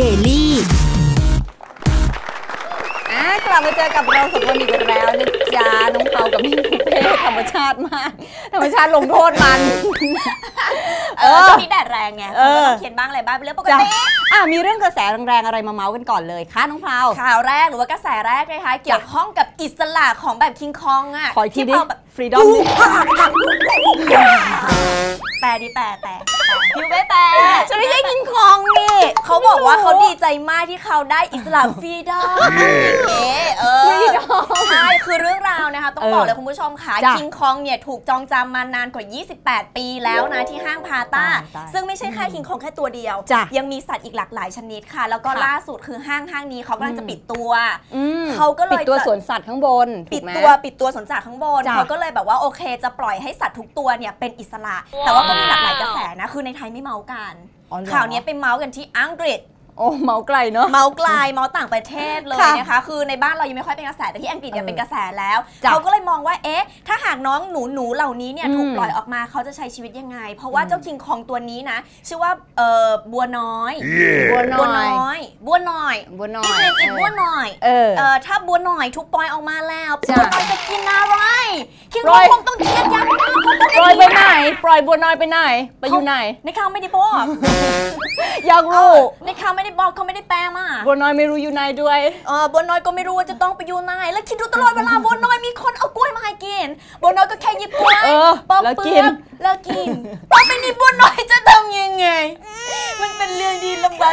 Daily กลับมาเจอกับเราสองคนอีกแล้วนะจ๊ะน้องเปากับพี่ปุเป้ธรรมชาติมาก ธรรมชาติลงโทษมัน เออมีแดดแรงไงเออเขียนบ้างอะไรบ้างเปเรื่องปกติอ่ามีเรื่องกระแสแรงๆอะไรมาเมาส์กันก่อนเลยคะน้องเพาข่าวแรกหรือว่ากระแสแรกนะคะเกี่ยวข้องกับอิสระของแบบคิงคองอะที่เราแบบฟรีดอมแปลดีแปลแต่ยูเปแปลฉันไม่ใช่คิงคองนี่ เขาบอกว่าเขาดีใจมากที่เขาได้อิสระฟรีดอมเออ Freedom ใช่คือเรื่องราวนะคะ ต้องเออบอกเลยคุณผู้ชมค่ะจ้ะคิงคองเนี่ยถูกจองจำมานานกว่า 28 ปีแล้วนะที่ห้างพาต้าตายตายซึ่งไม่ใช่แค่คิงคองแค่ตัวเดียวจ้ะยังมีสัตว์อีกหลากหลายชนิดค่ะ แล้วก็ค่ะล่าสุดคือห้างห้างนี้เขากำลังจะอืมปิดตัวอืมเขาก็เลยปิดตัวจะสวนสัตว์ข้างบน ปิดถูกไหมตัวปิดตัวสวนสัตว์ข้างบนจ้ะเขาก็เลยแบบว่าโอเค จะปล่อยให้สัตว์ทุกตัวเนี่ยเป็นอิสระ แต่ว่าก็มีหลากหลายกระแสนะคือในไทยไม่เมาส์กันอ๋อเหรอข่าวนี้ไปเมาส์กันที่อังกฤษโอ้เมาไกลเนาะเมาส์ไกลเมาส์ต่างประเทศเลยค่ะนะคะคือในบ้านเรายังไม่ค่อยเป็นกระแสแต่ที่อังกฤษเนี่ยเออเป็นกระแสแล้วจ้ะเขาก็เลยมองว่าเอ๊ะ ถ้าหากน้องหนูหนูเหล่านี้เนี่ยอืมถูกปล่อยออกมาเขาจะใช้ชีวิตยังไง เพราะว่าอืมเจ้าคิงคองตัวนี้นะ ชื่อว่าเออบัวน้อยบัวบัวน้อยน้อย บัวน้อย บัวน้ออียกเนอีกบัวน้อยเออเออถ้าบัวหน่อยถูกปล่อยออกมาแล้วจ้ะบัวน้อยจะกินอะไรคิงปล่คอองยคงต้อง ปไหนปล่อยบัวน้อยไปไหน ไปอยู่ไหน ในข่าวไม่ได้บอก อยากรู้ ในข่าวไม่ได้บอกเขาไม่ได้แปลมา บัวน้อยไม่รู้อยู่ไหนด้วยเออบัวน้อยก็ไม่รู้ว่าจะต้องไปอยู่ไหน แล้วคิดดูตลอดเวลาบัวน้อยมีคนเอากล้วยมาให้กิน บัวน้อยก็แค่หยิบกล้วยเออปอกแล้วเปกิลืนอกแล้วกินต่อไปนี้บัวน้อยจะทำยังไง มันเป็นเรื่อง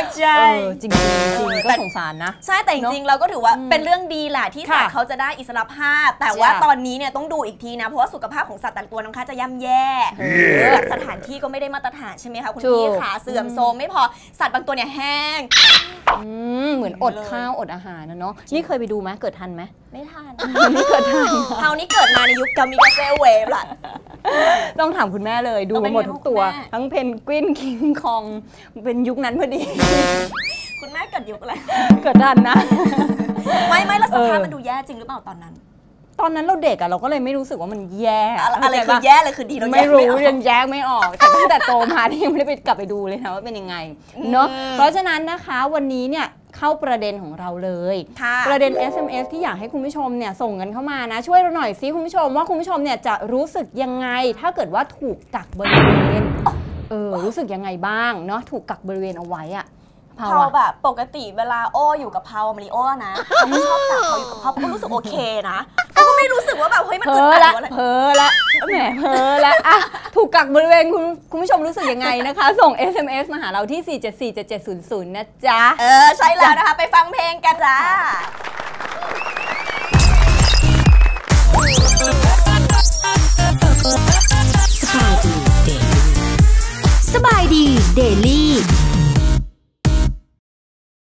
ดีลำบากใจเออจริงๆจริงๆก็แต่สงสารนะ ใช่แต่จริงๆเราก็ถือว่าอืมเป็นเรื่องดีแหละที่สัตว์ค่ะเขาจะได้อิสรภาพ แต่ว่าจ้ะ ตอนนี้เนี่ยต้องดูอีกทีนะ เพราะว่าสุขภาพของสัตว์แต่ละตัวน้องค้าจะย่ำแย่เออแบบสถานที่ก็ไม่ได้มาตรฐานใช่ไหมคะคุณถูกพี่ขาเสื่อมโทรมไม่พอสัตว์บางตัวเนี่ยแห้ง อืมเหมือนอดเลย ข้าวอดอาหารนะเนาะนี่เคยไปดูไหมเกิดทันไหมไม่ทันนี่เกิดทัน คราวนี้เกิดมาในยุคกามิกาเซเวฟล่ะ ต้องถามคุณแม่เลยดูเอาเป็มานหมดไงทุกตัวบ้างคุณแม่ทั้งเพนกวินคิงคอง เป็นยุคนั้นพอดี คุณแม่เกิดยุคอะไรเกิดทันนะ ไม่ไม่แล้วสภาพเออมันดูแย่จริงหรือเปล่าตอนนั้นตอนนั้นเราเด็กอะเราก็เลยไม่รู้สึกว่ามันแย่อะไรอะไรเข้าใจคือปะแย่เลยคือดีเราแยไม่กรู้ออกยังแยกไม่ออกแต่ตั้งแต่โตมาที่ยังไม่ได้ไปกลับไปดูเลยนะว่าเป็นยังไงเนาะอืมเพราะฉะนั้นนะคะวันนี้เนี่ย เข้าประเด็นของเราเลยค่ะประเด็น SMS ที่อยากให้คุณผู้ชมเนี่ยส่งกันเข้ามานะ ช่วยเราหน่อยซิคุณผู้ชมว่าคุณผู้ชมเนี่ยจะรู้สึกยังไง ถ้าเกิดว่าถูกกักบริเวณเออรู้สึกยังไงบ้างเนาะถูกกักบริเวณเอาไว้อะเผาเผาอะแบบปกติเวลาโอ้อยู่กับเผามาริโอนะเขาไม่ชอบจับเขาอยู่กับเผาเขาก็รู้สึกโอเคนะเขาก็ไม่รู้สึกว่าแบบเฮ้ยมันเพ้อึดออัดหละรืออะไรเพ้อละแหมเพ้อละอะ ถูกกักบริเวณคุณคุณผู้ชมรู้สึกยังไงนะคะ ส่ง SMS มาหาเราที่ 4747700 นะจ๊ะ เออ ใช่แล้วนะคะ ไปฟังเพลงกันจ้า